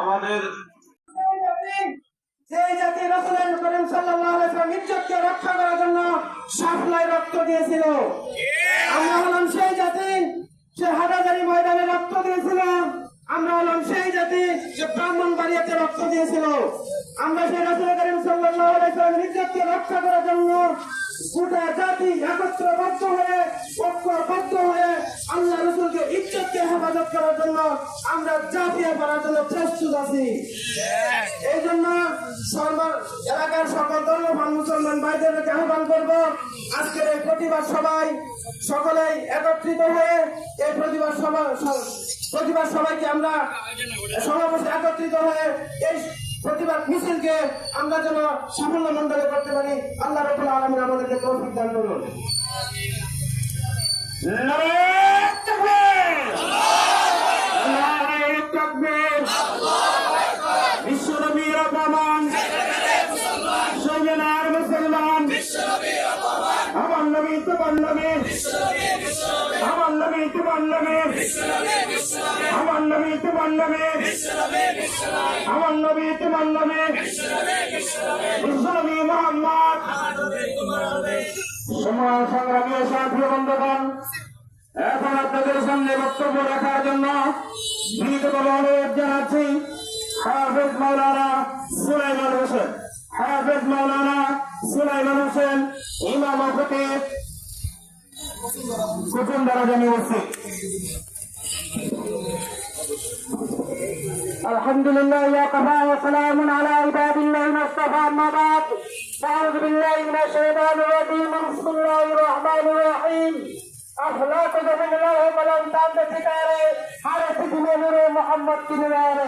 আমাদের যে জাতি রসুলের করিম ইজ্জতকে রক্ষা করার জন্য সাফলাই রক্ত দিয়েছিল। আমরা হলাম সেই জাতি সে হাটাজারি ময়দানে রক্ত দিয়েছিল। আমরা হলাম সেই জাতি যে ব্রাহ্মণ বাড়িয়াতে রক্ত দিয়েছিল। আমরা সেই রসুল করিম সাল্লাল্লাহু ইজ্জতকে রক্ষা করার জন্য গোটা জাতি একত্রবদ্ধ হয়ে, ঐক্যবদ্ধ হয়ে আল্লাহ রসুলকে ইজ্জতকে হেফাজত করার জন্য আমরা জাতীয় করার জন্য আছি এই জন্য এলাকার মুসলমান ভাইদেরকে আহ্বান করব। আজকের এই প্রতিবাদ সবাই সকলেই একত্রিত হয়ে এই প্রতিবাদ সভা স- প্রতিবাদ সবাইকে আমরা সমাবেশে একত্রিত হয়ে এই প্রতিবাদ মিছিলকে আমরা যেন সাফল্য মন্ডলে করতে পারি। আল্লাহ রবুল আলমিন আমাদেরকে তৌফিক দান করুন। আমার নবী তোমার নবী আমার নবী তোমার নবী আমার নবী তোমার নবী আমার নবী তোমার নবী বিশ্বনবী মোহাম্মদ সময় সংগ্রামী সাথী বন্ধুগণ, এখন আপনাদের সামনে বক্তব্য রাখার জন্য বিনীতভাবে অনুরোধ জানাচ্ছি। হাফেজ মাওলানা সুলাইমান হোসেন। হাফেজ মাওলানা সুলাইমান হোসেন ইমাম হতেব কুচুন্দারা জানিয়েছে الحمد لله وكفى وسلام على عباد الله المصطفى اما بعد اعوذ بالله من الشيطان الرجيم بسم الله الرحمن الرحيم اخلاق جب الله بلند تان دکھارے ہر سکھ میں نور محمد کی نگاہ